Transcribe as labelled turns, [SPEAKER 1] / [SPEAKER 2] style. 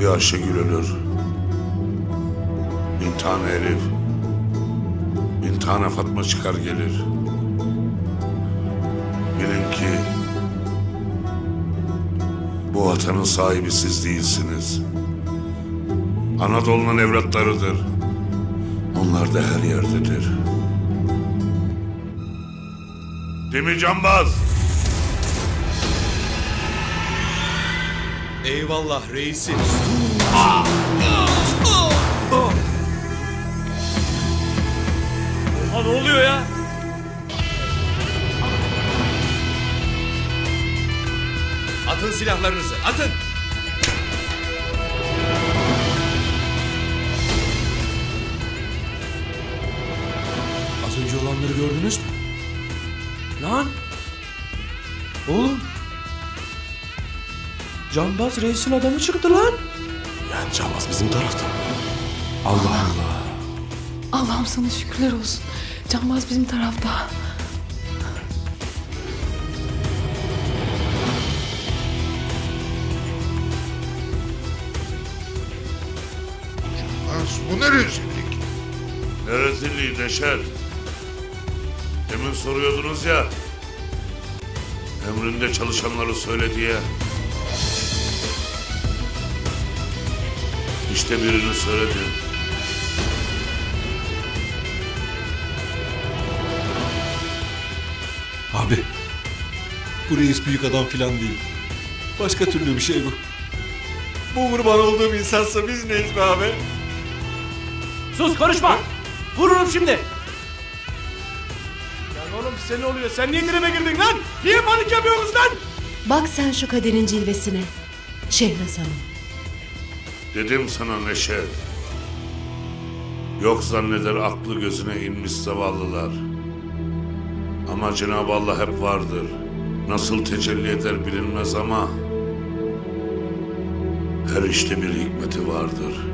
[SPEAKER 1] Bir Ayşegül ölür. Bin tane Elif. Bin tane Fatma çıkar gelir. Bilin ki bu vatanın sahibi siz değilsiniz. Anadolu'nun evlatlarıdır. Onlar da her yerdedir. Değil mi Cambaz?
[SPEAKER 2] Eyvallah reisim.
[SPEAKER 3] Ha ne oluyor ya?
[SPEAKER 2] Atın silahlarınızı, atın!
[SPEAKER 3] Az önce olanları gördünüz mü? Lan! Oğlum! Cambaz reisin adamı çıktı lan. Yani Cambaz bizim tarafta. Allah Allah.
[SPEAKER 4] Allah'ım sana şükürler olsun. Canbaz bizim tarafta.
[SPEAKER 5] Yalnız bu ne rezillik?
[SPEAKER 1] Ne rezilliği Neşer. Demin soruyordunuz ya. Emrinde çalışanları söyle diye. İşte birini söyledi.
[SPEAKER 6] Abi. Bu reis büyük adam filan değil. Başka türlü bir şey bu. Bu kurban olduğum insansa biz neyiz be abi?
[SPEAKER 3] Sus konuşma. Vururum şimdi. Lan oğlum size ne oluyor? Sen niye tribe girdin lan? Niye panik yapıyorsunuz lan?
[SPEAKER 7] Bak sen şu kaderin cilvesine. Şehnaz Hanım.
[SPEAKER 1] Dedim sana Neşe. Yok zanneder aklı gözüne inmiş zavallılar. Ama Cenab-ı Allah hep vardır. Nasıl tecelli eder bilinmez ama her işte bir hikmeti vardır.